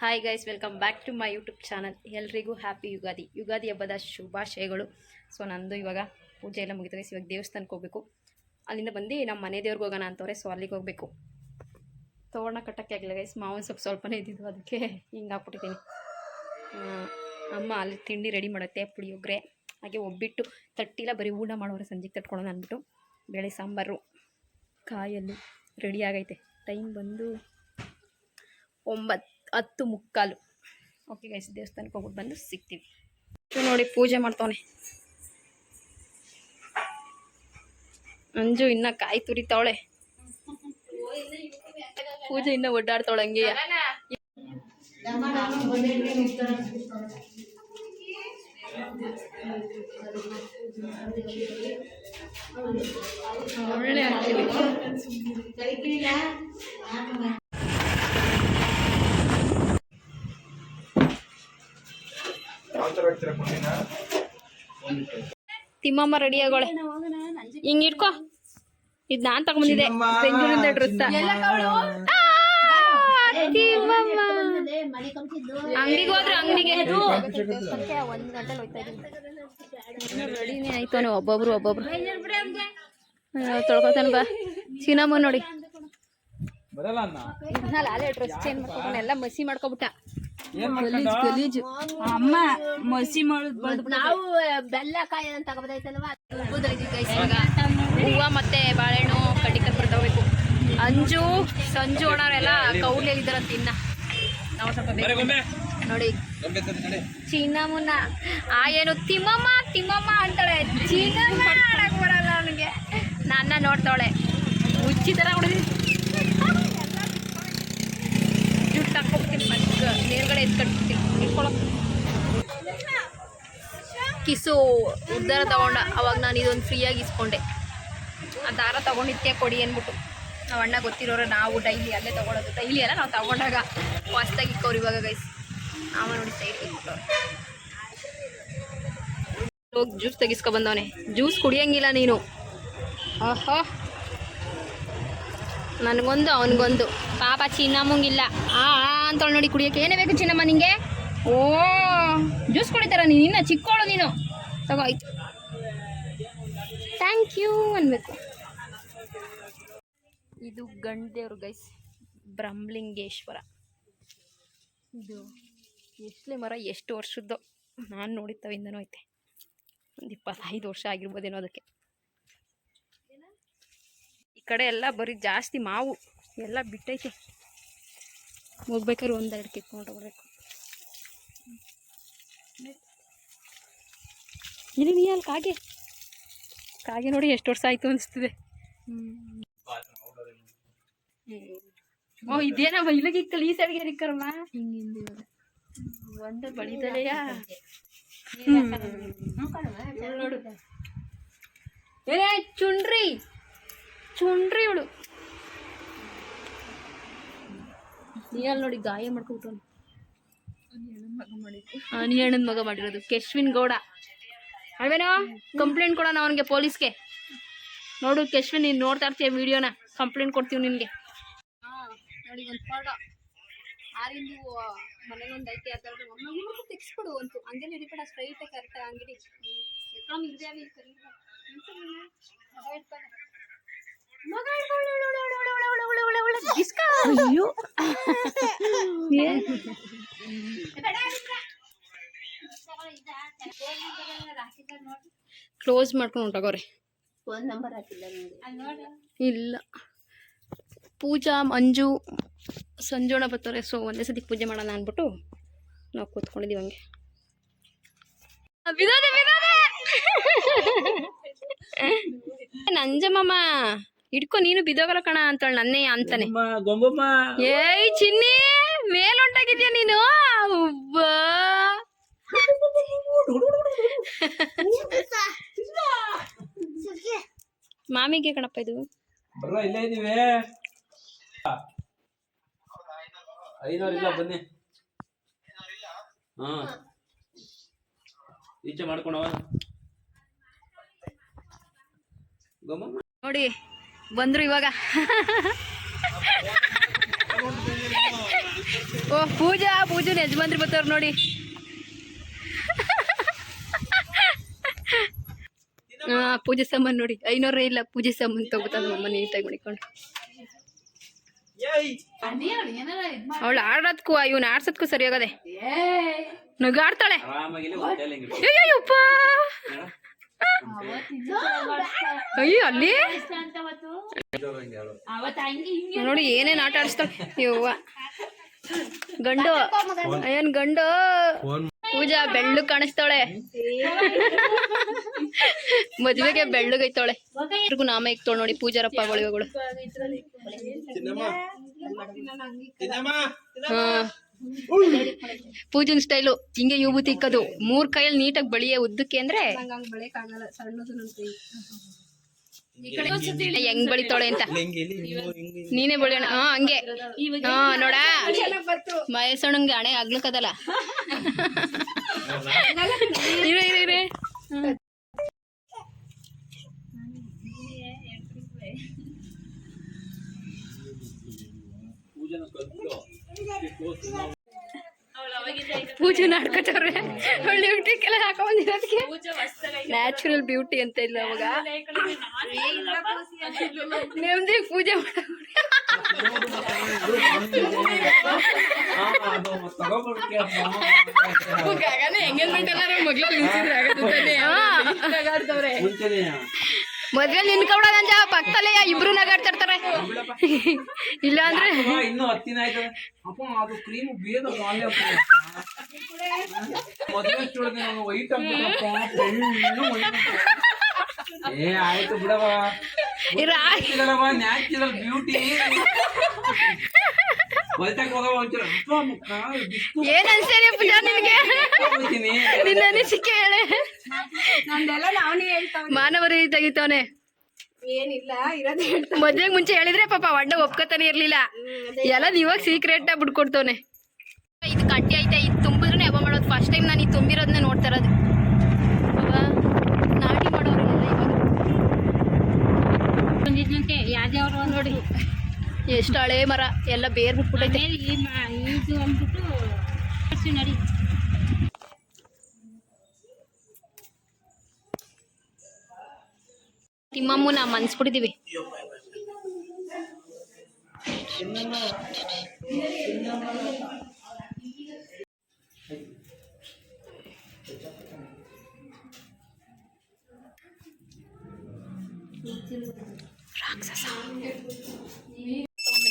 Hi guys welcome back to my YouTube channel ಎಲ್ರಿಗೂ happy Ugadi. Ugadi ಹಬ್ಬದ ಶುಭಾಶಯಗಳು. ಸೊ ನಂದು ಇವಾಗ ಪೂಜೆ ಎಲ್ಲ ಮುಗಿತದೆ ಇವಾಗ ದೇವಸ್ಥಾನಕ್ಕೆ ಹೋಗಬೇಕು. ಅಲ್ಲಿಂದ ಬಂದು ನಮ್ಮ ಮನೆ ದೇವ್ರಿಗೆ ಹೋಗೋಣ ಅಂತವ್ರೆ ಸೊ ಅಲ್ಲಿಗೆ ಹೋಗಬೇಕು. ತೋರಣ ಕಟ್ಟಕ್ಕೆ ಆಗಿಲ್ಲ ಗೈಸ್ ಮಾವನ್ ಸ್ವಲ್ಪ ಸ್ವಲ್ಪನೇ ಇದ್ದಿದ್ದು, ಅದಕ್ಕೆ ಹಿಂಗೆ ಹಾಕ್ಬಿಟ್ಟಿದ್ದೀನಿ. ಅಮ್ಮ ಅಲ್ಲಿ ತಿಂಡಿ ರೆಡಿ ಮಾಡುತ್ತೆ ಪುಳಿಯೋಗರೆ ಹಾಗೆ ಒಬ್ಬಿಟ್ಟು ತಟ್ಟಿಲ್ಲ ಬರೀ ಊಟ ಮಾಡೋರೆ ಸಂಜೆಗೆ ತಟ್ಕೊಳ್ಳೋಣ ಅಂದ್ಬಿಟ್ಟು ಬೇಳೆ ಸಾಂಬಾರು, ಕಾಯಲ್ಲಿ ರೆಡಿ ಆಗೈತೆ. ಟೈಮ್ ಬಂದು ಒಂಬತ್ತು. ಹತ್ತು ಮುಕ್ಕಾಲು. ಓಕೆ ಗೈಸ್ ದೇವಸ್ಥಾನಕ್ಕೆ ಹೋಗ್ಬಿಟ್ಟು ಬಂದು ಸಿಗ್ತೀವಿ. ನೋಡಿ ಪೂಜೆ ಮಾಡ್ತವನೆ. ಅಂಜು ಇನ್ನ ಕಾಯಿ ತುರಿತಾವಳೆ. ಪೂಜೆ ಇನ್ನ ಒಡ್ಡಾಡ್ತಾವಳೆ ಹಂಗೆ. ಒಳ್ಳೆ ತಿಮ್ಮಮ್ಮ ರೆಡಿ ಆಗೋಳೆ. ಹಿಂಗ್ ಇಟ್ಕೋ ಇದ್ ನಾನ್ ತಗೊಂಡಿದ್ದೆ ಬೆಂಗಳೂರಿಂದ ಡ್ರೆಸ್ ತಿಮ್ಮಮ್ಮ. ಅಂಗಡಿಗೆ ಹೋದ್ರೆ ಅಂಗಡಿಗೆ. ಒಂದ್ ಗಂಟೆ ಹೋಯ್ತಾ ಇದೀನಿ ರೆಡಿನೇ ಆಯ್ತಾನೆ ಒಬ್ಬೊಬ್ರು ಒಬ್ಬೊಬ್ರು. ತೊಳ್ಕೊತಾನ ಬಾ. ಚಿನ್ನಮ್ಮ ನೋಡಿ. ಅಲ್ಲೇ ಡ್ರೆಸ್ ಚೇಂಜ್ ಮಾಡ್ಕೊಂಡು ಎಲ್ಲ ಮಸಿ ಮಾಡ್ಕೊಬಿಟ್ಟ. ಗಲೀಜ್ ಗಲೀಜ್ ಅಮ್ಮ ಮಸಿ ಮಾಡುದು ನಾವು ಬೆಲ್ಲ ಕಾಯಿ ಅಂತ ತಗೋಬೋದಾಯ್ತಲ್ವಾ ಹೂವ ಮತ್ತೆ ಬಾಳೆಹಣ್ಣು ಕಡ್ಡಿ ಕರ್ಕೊಂಡು ತಗೋಬೇಕು. ಅಂಜು ಸಂಜು ಅಣ್ಣವರೆಲ್ಲ ಕೌಲಿಯಲ್ಲಿದ್ದಾರ ತಿನ್ನ. ನಾವು ಸ್ವಲ್ಪ ಬೇಗ ನೋಡಿ. ಚೀನ ಮುನ್ನ ಚಿನ್ನಮ್ಮನ ಆ ಏನು ತಿಮ್ಮಮ್ಮ ತಿಮ್ಮಮ್ಮ ಅಂತಾಳೆ. ಚಿನ್ನಮ್ಮ ಆಡಕ್ ಬರಲ್ಲ ಅವನಿಗೆ. ನನ್ನ ನೋಡ್ತಾಳೆ ಹುಚ್ಚಿ ಥರ ಹೊಡೆದಿ ಜುಟ್ಟು ಮತ್ತೆ. ಮೇಲ್ಗಡೆ ಇಟ್ಕೊಳಕ್ ಕಿಸು ಉದ್ದಾರ ತಗೊಂಡ, ಅವಾಗ ನಾನು ಇದೊಂದು ಫ್ರೀಯಾಗಿ ಇಸ್ಕೊಂಡೆ. ಆ ದಾರ ತಗೊಂಡಿದ್ದೆ ಕೊಡಿ ಅಂದ್ಬಿಟ್ಟು. ನಾವು ಅಣ್ಣ ಗೊತ್ತಿರೋರ, ನಾವು ಡೈಲಿ ಅಲ್ಲೇ ತಗೊಳೋದು. ಡೈಲಿ ಅಲ್ಲ, ನಾವು ತಗೊಂಡಾಗ ಹೊಸ್ದಾಗಿ ಇಕ್ಕವ್ರು ಇವಾಗ ಗೈಸ್ ಆಮೇಲೆ ನೋಡಿ ಸೈಡ್ ಇಟ್ಬಿಟ್ಟವ್ರೆ. ಹೋಗಿ ಜ್ಯೂಸ್ ತೆಗಿಸ್ಕೊ ಬಂದವನೇ. ಜ್ಯೂಸ್ ಕುಡಿಯಂಗಿಲ್ಲ ನೀನು. ಆಹೋ. ನನಗೊಂದು, ಅವನಿಗೊಂದು. ಪಾಪ ಚಿನ್ನಮ್ಮಂಗಿಲ್ಲ. ಆ ಅಂತೇಳಿ ನೋಡಿ ಕುಡಿಯೋಕೆ ಏನೇ ಬೇಕು ಚಿನ್ನಮ್ಮ ನಿಂಗೆ? ಓ, ಜ್ಯೂಸ್ ಕುಡಿತಾರ ನೀನು. ಇನ್ನ ಚಿಕ್ಕೋಳು ನೀನು. ತಗೋ, ಆಯ್ತು. ಥ್ಯಾಂಕ್ ಯು ಅನ್ಬೇಕು. ಇದು ಗಂಡದೇವ್ರ ಗೈಸ್ ಬ್ರಹ್ಮಲಿಂಗೇಶ್ವರ. ಇದು ಎಷ್ಟು ಮರ ಎಷ್ಟು ವರ್ಷದ್ದು? ನಾನು ನೋಡಿತ್ತವಿಂದನೂ ಐತೆ. ಒಂದು ಇಪ್ಪತ್ತೈದು ವರ್ಷ ಆಗಿರ್ಬೋದೇನೋ ಅದಕ್ಕೆ. ಕಡೆ ಎಲ್ಲ ಬರೀ ಜಾಸ್ತಿ ಮಾವು ಎಲ್ಲ ಬಿಟ್ಟೈತೆ. ಹೋಗ್ಬೇಕಾದ್ರೆ ಒಂದೆರಡು ಕಿತ್ಕೊಂಡು ಹೋಗ್ಬೇಕು ಇಲ್ಲಿ ನೀ ಅಲ್ಲಿ ಕಾಗೆ? ಕಾಗೆ ನೋಡಿ ಎಷ್ಟು ವರ್ಷ ಆಯಿತು ಅನಿಸ್ತದೆ. ಓ ಇದೇನಮ್ಮ ಇಲ್ಲಿಗೆ ಇಕ್ಕಲ್ಲ ಈ ಸೈಡ್ಗೆ ಇಕ್ಕರಮ್ಮ ಒಂದು ಬಳಿದಲೆಯಾ ನೋಡು. ಏ ಚುಂಡ್ರಿ! ಚುಂಡ್ರಿ ಇವಳು. ನೀರಲ್ಲಿ ನೋಡಿ ಗಾಯ ಮಾಡ್ಕೊಬಿಟ್ಟು ನೀ ಅಣ್ಣನ ಮಗ ಮಾಡಿರೋದು. ಕೆಶ್ವಿನ್ ಗೌಡ. ಅಲ್ವೇನೋ ಕಂಪ್ಲೇಂಟ್ ಕೊಡೋಣ ಅವನಿಗೆ ಪೊಲೀಸ್ಗೆ. ನೋಡು ಕೆಶ್ವಿನ್, ನೀನು ನೋಡ್ತಾ ಇರ್ತೀಯ ವಿಡಿಯೋನ? ಕಂಪ್ಲೇಂಟ್ ಕೊಡ್ತೀವಿ ನಿನ್ಗೆ. ನೋಡಿ ಅಯ್ಯೋ ಕ್ಲೋಸ್ ಮಾಡ್ಕೊಂಡು ಹೊಂಟೋಗೋರೆ ಒಂದ್ ನಂಬರ್ ಹಾಕಿಲ್ಲ ನೋಡಿ. ಇಲ್ಲ. ಪೂಜಾ ಮಂಜು ಸಂಜೋಣ ಬರ್ತಾರೆ. ಸೊ ಒಂದೇ ಸತಿ ಪೂಜೆ ಮಾಡೋಣ ಅಂದ್ಬಿಟ್ಟು ನಾವು ಕೂತ್ಕೊಂಡಿದ್ದೀವಿ ಹಂಗೆ. ನಂಜಮ್ಮ ನಂಜಮ್ಮಮ್ಮ ಇಟ್ಕೊ ನೀನು ಬಿದ್ದೋಗಲ್ಲ ಕಣ ಅಂತಾಳೆ ನನ್ನೇ ಅಂತಾನೆ. ಏಯ್ ಚಿನ್ನಿ ಮೇಲ್ ಹೊಂಟಾಗಿದ್ಯಾ ನೀನು? ಅವ್ವಾ. ಮಾಮಿಗೆ ಕಣಪ್ಪ ಇದು. ಇಲ್ಲೇ ಇದೀವಿ. ಐನೂರು ಇಲ್ಲ ಬನ್ನಿ. ಹಾ. ಈಚೆ ಮಾಡ್ಕೊಂಡವ ನೋಡಿ ಬಂದ್ರು ಇವಾಗ. ಓ ಪೂಜಾ ಪೂಜನ ಯಜಮಾನ್ರಿ ಬರ್ತಾವ್ರು ನೋಡಿ. ಹಾ ಪೂಜೆ ಸಾಮಾನು ನೋಡಿ. ಐನೂರೇ ಇಲ್ಲ ಪೂಜೆ ಸಾಮಾನು ತಗೋತಾನ ಅಮ್ಮ ನೀಟಾಗಿ ಮಾಡಿಕೊಂಡು. ಅವಳು ಆಡೋದಕ್ಕೂ ಇವನ್ ಆಡ್ಸೋದಕ್ಕೂ ಸರಿ ಹೋಗದೆ ನಗಾಡ್ತಾಳೆ ಅಯ್ಯಯ್ಯಪ್ಪ. ಅಯ್ಯೋ ಅಲ್ಲಿ? ನೋಡಿ ಏನೇನ್ ಆಟ ಆಡಿಸ್ತಾಳೆ ಯವ್ವ ಗಂಡು. ಏನ್ ಗಂಡು. ಪೂಜಾ ಬೆಳ್ಳು ಕಾಣಿಸ್ತಾಳೆ. ಮದ್ವೆಗೆ ಬೆಳ್ಳಗೈತಾಳೆ ಎಲ್ರಿಗೂ ನಾಮ ಇಕ್ತಾಳೆ ನೋಡಿ ಪೂಜಾರಪ್ಪ ಒಳಗಳು ಹಾ. ಪೂಜನ್ ಸ್ಟೈಲು ಹಿಂಗೆ ಯೂಬು ತಿಕ್ಕದು. ಮೂರ್ ಕೈಯಲ್ಲಿ ನೀಟಾಗಿ ಬಳಿಯ ಉದ್ದಕ್ಕೆ ಅಂದ್ರೆ ಹೆಂಗ್ ಬಳಿತಾಳೆ ಅಂತ. ನೀನೇ ಬಳಿಯೋಣ. ಹಾ ಹಂಗೆ. ಹಾ ನೋಡ. ಮಯಸಣ್ಣಂಗೆ ಹಣೆ ಆಗ್ಲಕ್ಕದಲ್ಲ. ಇರು ಇರೇ ಇರು. ಪೂಜೆ ನಾಡ್ಕೊತವ್ರೆ ಒಳ್ಳೆ ಬ್ಯೂಟಿಗೆಲ್ಲ ಹಾಕೊಂಬಂದಿರೋದಕ್ಕೆ ನ್ಯಾಚುರಲ್ ಬ್ಯೂಟಿ ಅಂತ ಇಲ್ಲ ಅವಾಗ ನೆಮ್ಮದಿ ಪೂಜೆ ಮಾಡ್ತಾರೆ. ಎಂಗೇಜ್ಮೆಂಟ್ ಎಲ್ಲ ಮಗ್ಳಲ್ಲಿ ಮುಂಚೆನೇ ಮದ್ವೆ ನಿನ್ಕೊಬಿಡೋದಂಜ ಪಕ್ಕದಲ್ಲೇ ಇಬ್ರು ನಗಾಡ್ತಿರ್ತಾರೆ. ಇಲ್ಲ ಅಂದ್ರೆ ಇನ್ನು ಹತ್ತಿನ ಆಯ್ತದೆ. ಅಪ್ಪ ಅದು ಕ್ರೀಮ್ ಬೇಗ ವೈಟ್ ಏ ಆಯ್ತು ಬಿಡವ ಇರ ನ್ಯಾಚುರಲ್ ಬ್ಯೂಟಿ. ಏನ್ ಅನ್ಸರಿ ಪೂಜಾ ನಿನ್ಗೆ. ನಿನ್ನ ಅನಿಸಿಕೆ ಹೇಳೆ. ನಂದೆಲ್ಲ ನಾವೇ ಹೇಳ್ತಾವ ಮಾನವರಿ ಏನಿಲ್ಲ ಇರೋದೇ ಮದ್ವೆಗ್ ಮುಂಚೆ ಹೇಳಿದ್ರೆ ಪಾಪ ಅಣ್ಣ ಒಪ್ಕೋತಾನೆ ಇರ್ಲಿಲ್ಲ. ಎಲ್ಲ ಇವಾಗ ಸೀಕ್ರೆಟ್ ಆಗಿ ಬಿಡ್ಕೊಡ್ತವನೆ ಇದು ಕಟ್ಟಿ ಐತೆ ಇದು ತುಂಬಿದ್ರೆ ಹಬ್ಬ ಮಾಡೋದು. ಫಸ್ಟ್ ಟೈಮ್ ನಾನು ಇದು ತುಂಬಿರೋದನ್ನ ನೋಡ್ತಾ ಇರೋದು? ನಾಟಿ ಮಾಡೋರು ಇವಾಗ. ನೋಡಿ. ಎಷ್ಟು ಹಳೆ ಮರ ಎಲ್ಲ ಬೇರ್ ಬಿಟ್ಬಿಟ್ಟೈತೆ ಇದು ಅಂದ್ಬಿಟ್ಟು ನಡಿ. ತಿಮ್ಮಮ್ಮನ ಮನ್ಸ್ಬಿಟ್ಟಿದೀವಿ. ರಾಕ್ಷಸ.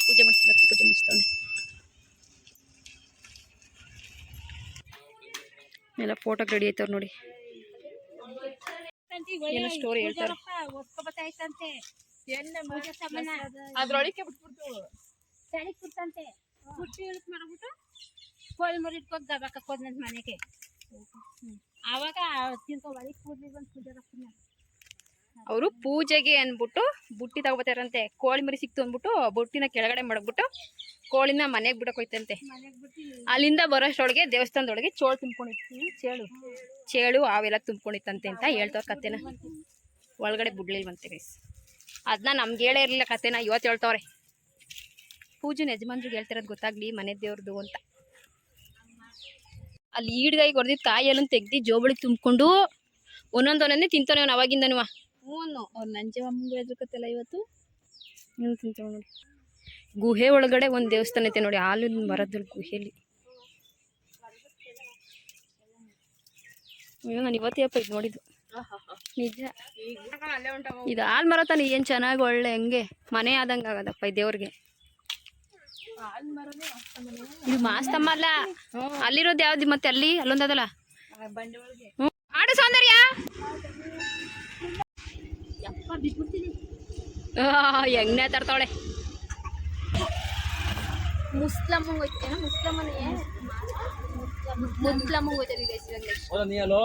ಪೂಜೆ ಮಾಡಿಸ್ಲ ಪೂಜೆ ಎಲ್ಲ ಫೋಟೋಗೆ ರೆಡಿ ಆಯ್ತವ್ರು ನೋಡಿ. ಏನೋ ಸ್ಟೋರಿ ಹೇಳ್ತಾರೆ. ಒಪ್ಕೊಬತ್ತಾಯ್ತಂತೆ ಅದ್ರೊಳಗೆ ಬಿಟ್ಬಿಡ್ತು. ಚಳಿ ಬಿಡ್ತಂತೆ ಕುಟ್ಟಿ ಇಳಿಕ್ ಮಾಡ್ಬಿಟ್ಟು ಕೋಳಿ ಮರಿ ಇಟ್ಕೊಂಡು ದಬಾಕ ಹೋದ್ನಂತ ಮನೆಗೆ. ಅವಾಗ ತಿರ್ಕೊ ಒಳಗೆ ಕೂದ್ಲಿ ಬಂದು ಪೂಜೆ ಅವರು ಪೂಜೆಗೆ ಅಂದ್ಬಿಟ್ಟು ಬುಟ್ಟಿ ತಗೋಬತ್ತಾರಂತೆ ಕೋಳಿ ಮರಿ ಸಿಕ್ತು ಅಂದ್ಬಿಟ್ಟು ಬುಟ್ಟಿನ ಕೆಳಗಡೆ ಮಡಗ್ಬಿಟ್ಟು ಕೋಳಿನ ಮನೆಗೆ ಹೋಯ್ತಂತೆ ಅಲ್ಲಿಂದ ಬರೋಷ್ಟೊಳಗೆ ದೇವಸ್ಥಾನದೊಳಗೆ ಚೋಳು ತುಂಬ್ಕೊಂಡಿತ್ತು ಚೇಳು ಚೇಳು ಅವೆಲ್ಲ ತುಂಬ್ಕೊಂಡಿತ್ತಂತೆ ಅಂತ ಹೇಳ್ತವ್ರ ಕತೆನ. ಒಳಗಡೆ ಬಿಡ್ಲಿಲ್ವಂತೆ ಗೈಸ್ ಅದನ್ನ ನಮ್ಗೆ ಹೇಳೇ ಇರಲಿಲ್ಲ ಕತೆನ ಇವತ್ತು ಹೇಳ್ತವ್ರೆ. ಪೂಜೆನ ಯಜಮಾನ್ರಿಗೆ ಹೇಳ್ತಿರೋದು ಗೊತ್ತಾಗ್ಲಿ, ಮನೆ ದೇವ್ರದ್ದು ಅಂತ. ಅಲ್ಲಿ ಈಡ್ಗಾಯಿ ಹೊಡೆದಿದ್ದು ಕಾಯೆಲ್ಲ ತೆಗ್ದು ಜೋಬಳಿ ತುಂಬಿಕೊಂಡು ಒಂದೊಂದು ಒಂದೊಂದೇ ತಿಂತಾನೆ ಅವ್ನು ಅವಾಗಿಂದನೂ. ಹ್ಞೂ ಅವ್ರು ನಂಜಮ್ಮಂಗೂ ಎದ್ರಕತ್ತಲ್ಲ ಇವತ್ತು? ನೀವು ತಿಂತಾವ ನೋಡಿ. ಗುಹೆ ಒಳಗಡೆ ಒಂದು ದೇವಸ್ಥಾನ ಐತೆ ನೋಡಿ ಹಾಲಿನ ಮರದಲ್ಲಿ ಗುಹೆಯಲ್ಲಿ ಅಯ್ಯೋ ನಾನು ಇವತ್ತೇಪ್ಪ ಇದು ನೋಡಿದ್ದು. ನಿಜ. ಇದು ಹಾಲು ಮರ ತಾನೆ ಏನು ಚೆನ್ನಾಗಿ ಒಳ್ಳೆ ಹೆಂಗೆ. ಮನೆ ಆದಂಗೆ ಆಗದಪ್ಪ ಈ ದೇವ್ರಿಗೆ. ಇದು ಮಾಸ್ತಮ್ಮ ಅಲ್ಲ? ಅಲ್ಲಿರೋದು ಯಾವ್ದು ಮತ್ತೆ ಅಲ್ಲಿ? ಅಲ್ಲೊಂದದಲ್ಲ ಹ್ಞೂ ಆಡು ಸೌಂದರ್ಯ! ಯಪ್ಪ ಬಿಟ್ಬಿಡ್ತೀನಿ. ಹೆಂಗ್ ನೇತಾಡ್ತಾವಳೆ ಮುಸ್ಲಮ್ಮಂಗ್ ಹೋಯ್ತೇನ? ಮುಸ್ಲಮ್ಮನೇ? ಮುಸ್ಲಮ್ಮಂಗ್ ಹೋಯ್ತಾರೆ ಹೌದಾ ನೀ ಅಲ್ಲೋ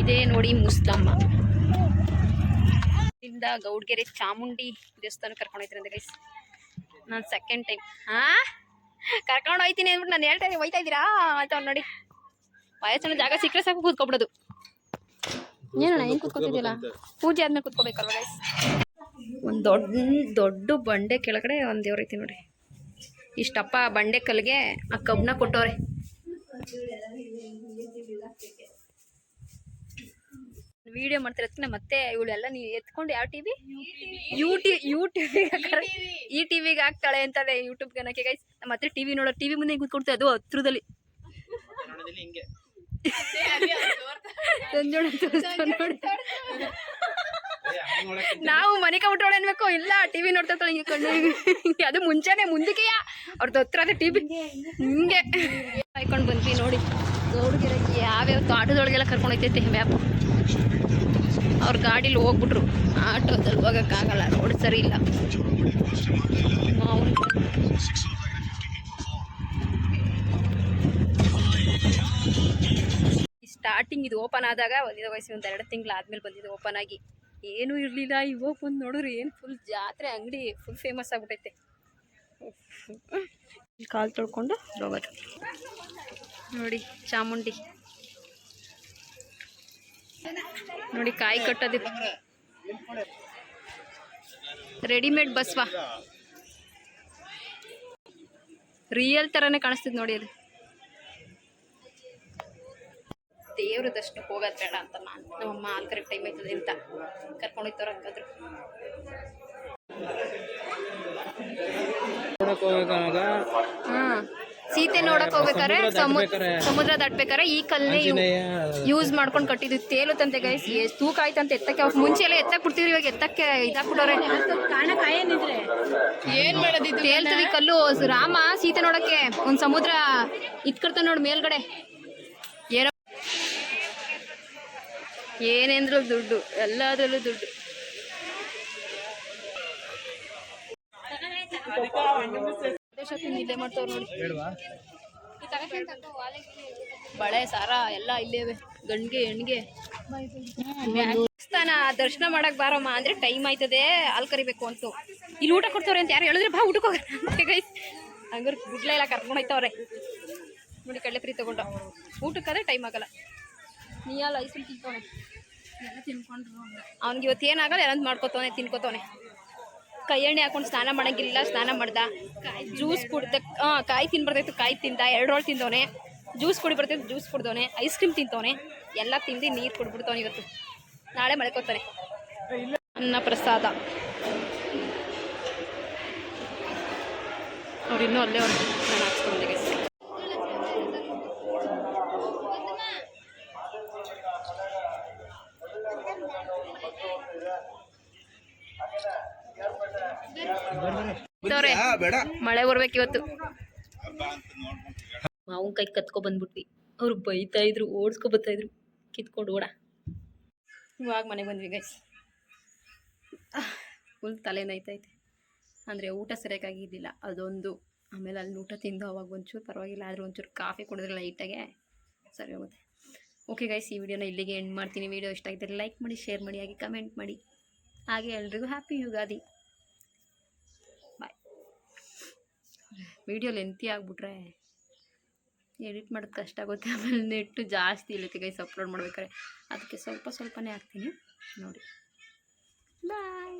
ಇದೇ ನೋಡಿ ಮುಸ್ಲಮ್ಮ. ಇಂದ ಗೌಡ್ಗೆರೆ ಚಾಮುಂಡಿ ದೇವಸ್ಥಾನ ಕರ್ಕೊಂಡು ಹೋಯ್ತಾರೆ ಗೈಸ್ ನಾನು ಸೆಕೆಂಡ್ ಟೈಮ್ ಹಾ ಕರ್ಕೊಂಡು ಹೋಯ್ತೀನಿ ಅಂದ್ಬಿಟ್ಟು ನಾನು ಹೇಳ್ತಾ ಇದ್ದೀನಿ ಹೋಯ್ತಾ ಇದ್ದೀರಾ? ಅಂತ ಅವ್ನು ನೋಡಿ. ವಯಸ್ಸಿನ ಜಾಗ ಸಿಕ್ಕರೆ ಸಾಕು ಕೂತ್ಕೊಬಿಡೋದು. ಏನಣ್ಣ ಏನು ಕುತ್ಕೋತಿದ್ದಿಲ್ಲ ಪೂಜೆ ಆದ್ಮೇಲೆ ಕುತ್ಕೋಬೇಕಲ್ವ ಗೈಸ್ ಒಂದು ದೊಡ್ಡ ದೊಡ್ಡ ಬಂಡೆ ಕೆಳಗಡೆ ಒಂದು ದೇವ್ರ ಐತಿ ನೋಡಿ ಇಷ್ಟಪ್ಪ ಬಂಡೆ ಕಲ್ಗೆ ಆ ಕಬ್ನ ಕೊಟ್ಟವ್ರೆ. ವಿಡಿಯೋ ಮಾಡ್ತಿರತ್ನ ಮತ್ತೆ ಇವಳೆಲ್ಲ ನೀವು ಎತ್ಕೊಂಡು ಯಾವ ಟಿವಿ? ಯು ಟಿ ಯು ಈ ಟಿವಿಗೆ ಹಾಕ್ತಾಳೆ ಅಂತಾಳೆ ಯೂಟ್ಯೂಬ್ಗೆ ಅನ್ನಕ್ಕೆ ಗೈಸ್ ಮತ್ತೆ ಟಿವಿ ನೋಡೋ ಟಿವಿ ಮುಂದೆ ಕೂತ್ಕೊಡ್ತೀವಿ ಅದು ಹತ್ರದಲ್ಲಿ. ಹಿಂಗೆ. ಸಂಜೋಣ ನೋಡಿ ನಾವು ಮನೆ ಕಬಿಟ್ಟವಳೆ ಅನ್ಬೇಕು ಇಲ್ಲ ಟಿವಿ ನೋಡ್ತಾ ಹಿಂಗೆ ಕಣ್ಣು ಹಿಂಗೆ. ಅದು ಮುಂಚೆನೆ ಮುಂದಕ್ಕೆಯ? ಅವ್ರದ್ದು ಹತ್ರ ಅದೇ ಟಿವಿ ಹಿಂಗೆ. ಕಾಯ್ಕೊಂಡು ಬಂದ್ವಿ ನೋಡಿ. ಗೌಡ್ಗೆಲ್ಲ ಯಾವ್ಯಾವ ಆಟೋದೊಳಗೆಲ್ಲ ಕರ್ಕೊಂಡು ಹೋಗ್ತೈತೆ ಮ್ಯಾಪ್. ಅವ್ರ ಗಾಡೀಲಿ ಹೋಗ್ಬಿಟ್ರು. ಆಟೋದಲ್ಲಿ ಹೋಗೋಕ್ಕಾಗಲ್ಲ. ರೋಡ್ ಸರಿ ಇಲ್ಲ. ಸ್ಟಾರ್ಟಿಂಗ್ ಇದು ಓಪನ್ ಆದಾಗ ಒಂದಿದ ವಯಸ್ಸು ಒಂದು ಎರಡು ತಿಂಗಳು ಆದ್ಮೇಲೆ ಬಂದಿದೆ ಓಪನ್ ಆಗಿ. ಏನೂ ಇರಲಿಲ್ಲ ಇವಾಗ ಬಂದು ನೋಡಿದ್ರೆ ಏನು ಫುಲ್ ಜಾತ್ರೆ ಅಂಗಡಿ ಫುಲ್ ಫೇಮಸ್ ಆಗ್ಬಿಟ್ಟೈತೆ ಕಾಲು ತೊಳ್ಕೊಂಡು ಹೋಗೋದು ನೋಡಿ ಚಾಮುಂಡಿ. ನೋಡಿ ಕಾಯಿ ಕಟ್ಟೋದು. ರೆಡಿಮೇಡ್ ಬಸ್ವಾ. ರಿಯಲ್ ಥರನೇ ಕಾಣಿಸ್ತಿದ್ ನೋಡಿ ಅದು. ದೇವ್ರ ದರ್ಶನ ಹೋಗೋದು ಬೇಡ ಅಂತ ನಾನು ನಮ್ಮಮ್ಮ ಅಲ್ಲಿ ಕರೆಕ್ಟ್ ಟೈಮ್ ಆಯ್ತದೆ ಅಂತ ಕರ್ಕೊಂಡು ಹೋಯ್ತವ್ರು ಹಂಗಾದ್ರು ಸೀತೆ ನೋಡಕ್ ಹೋಗ್ಬೇಕಾರೆ ಸಮುದ್ರ ಸಮುದ್ರ ದಾಟ್ಬೇಕಾರೆ. ಈ ಕಲ್ಲೇ ಯೂಸ್ ಮಾಡ್ಕೊಂಡು ಕಟ್ಟಿದ್ವಿ ತೇಲುತ್ತಂತೆ ಗೈಸ್ ಎಷ್ಟು ತೂಕ ಆಯ್ತಂತ ಎತ್ತಕ್ಕೆ ಮುಂಚೆ ಎಲ್ಲ ಎತ್ತಕ್ ಬಿಡ್ತಿದ್ರು ಇವಾಗ ಎತ್ತಕ್ಕೆ ಇದಾಕ್ಬಿಟ್ಟವ್ರೆ ಕಾಣಕಾಯೇನಿದ್ರೆ ಏನ್ ಈ ಕಲ್ಲು ರಾಮ ಸೀತೆ ನೋಡಕ್ಕೆ ಒಂದ್ ಸಮುದ್ರ ಇತ್ಕರ್ತ ನೋಡ್ ಮೇಲ್ಗಡೆ ಏನೋ ಏನೇಂದ್ರೂ ದುಡ್ಡು ಎಲ್ಲದರಲ್ಲೂ ದುಡ್ಡು. ಇಲ್ಲೇ ಮಾಡ್ತಾವ್ರು ನೋಡಿ. ಬಳೆ ಸಾರ ಎಲ್ಲ ಇಲ್ಲೇ ಇವೆ. ಗಂಡ್ಗೆ ಹೆಣ್ಗೆ. ದೇವಸ್ಥಾನ ದರ್ಶನ ಮಾಡಕ್ ಬಾರಮ್ಮ ಅಂದ್ರೆ ಟೈಮ್ ಆಯ್ತದೆ ಅಲ್ಲಿ ಕರಿಬೇಕು ಅಂತ. ಇಲ್ಲಿ ಊಟ ಕೊಡ್ತವ್ರೆ ಅಂತ ಯಾರು ಹೇಳಿದ್ರೆ ಬಾ ಊಟಕ್ಕೆ ಗೈಸ್ ಹಂಗಾರೆ ಗುಡ್ಲೆ ಎಲ್ಲ ಕರ್ಕೊಂಡು ಹೋಯ್ತವ್ರೆ. ನೋಡಿ ಕಡಲೆ ಫ್ರೀ ತಗೊಂಡು. ಊಟಕ್ಕಾದ್ರೆ ಟೈಮ್ ಆಗಲ್ಲ. ನೀ ಅಲ್ಲ ಐಸ್ ಕ್ರೀಮ್ ತಿನ್ಕೊಂಡ್ರು ಅವ್ನಿಗೆ ಇವತ್ತು ಏನಾಗಲ್ಲ ಏನಂತ ಮಾಡ್ಕೋತಾನೆ ತಿನ್ಕೋತವನೆ. ಕೈ ಎಣ್ಣೆ ಹಾಕೊಂಡು ಸ್ನಾನ ಮಾಡಂಗಿಲ್ಲ, ಸ್ನಾನ ಮಾಡ್ದ. ಜ್ಯೂಸ್ ಕುಡ್ದ ಹಾಂ ಕಾಯಿ ತಿನ್ ಕಾಯಿ ತಿಂದ, ಎರಡು ರೋಲ್ ತಿಂದವನೆ. ಜ್ಯೂಸ್ ಕುಡಿ ಬರ್ತೈತೆ ಜ್ಯೂಸ್ ಕುಡ್ದವನೆ. ಐಸ್ ಕ್ರೀಮ್ ತಿಂತವನೆ. ಎಲ್ಲ ತಿಂದು ನೀರು ಕುಡ್ಬಿಡ್ತವನೆ ಇವತ್ತು. ನಾಳೆ ಮಳ್ಕೋತಾನೆ ಅನ್ನ ಪ್ರಸಾದ. ಅವ್ರು ಇನ್ನೂ ಅಲ್ಲೇ ಅವ್ರು. ಮಳೆ ಬರ್ಬೇಕು ಇವತ್ತು. ಮಾವಿನ ಕೈ ಕತ್ಕೊ ಬಂದ್ಬಿಟ್ವಿ. ಅವ್ರು ಬೈತಾ ಇದ್ರು ಓಡಿಸ್ಕೊ ಬರ್ತಾ ಇದ್ರು. ಕಿತ್ಕೊಂಡು ಓಡ. ಇವಾಗ ಮನೆಗೆ ಬಂದ್ವಿ ಗೈಸ್ ಫುಲ್ ತಲೆ ನೈತೈತೆ. ಅಂದರೆ ಊಟ ಸರಿಯಾಗಿದ್ದಿಲ್ಲ ಅದೊಂದು ಆಮೇಲೆ ಅಲ್ಲಿ ಊಟ ತಿಂದು ಅವಾಗ ಒಂಚೂರು ಪರವಾಗಿಲ್ಲ. ಆದರೂ ಒಂಚೂರು ಕಾಫಿ ಕುಡಿದ್ರೆ ಲೈಟಾಗೆ ಸರಿ ಹೋಗುತ್ತೆ. ಓಕೆ ಗೈಸ್ ಈ ವಿಡಿಯೋನ ಇಲ್ಲಿಗೆ ಎಂಡ್ ಮಾಡ್ತೀನಿ. ವಿಡಿಯೋ ಇಷ್ಟ ಆಗಿದ್ದರೆ ಲೈಕ್ ಮಾಡಿ ಶೇರ್ ಮಾಡಿ ಹಾಗೆ ಕಮೆಂಟ್ ಮಾಡಿ. ಹಾಗೆ ಎಲ್ರಿಗೂ ಹ್ಯಾಪಿ ಯುಗಾದಿ. ವಿಡಿಯೋ ಲೆಂತಿ ಆಗಿಬಿಟ್ರೆ ಎಡಿಟ್ ಮಾಡೋದು ಕಷ್ಟ ಆಗುತ್ತೆ. ಆಮೇಲೆ ನೆಟ್ಟು ಜಾಸ್ತಿ ಇರುತ್ತೆ ಗೈಸ್ ಅಪ್ಲೋಡ್ ಮಾಡ್ಬೇಕಾದ್ರೆ. ಅದಕ್ಕೆ ಸ್ವಲ್ಪ ಸ್ವಲ್ಪನೇ ಹಾಕ್ತೀನಿ. ನೋಡಿ. ಬಾಯ್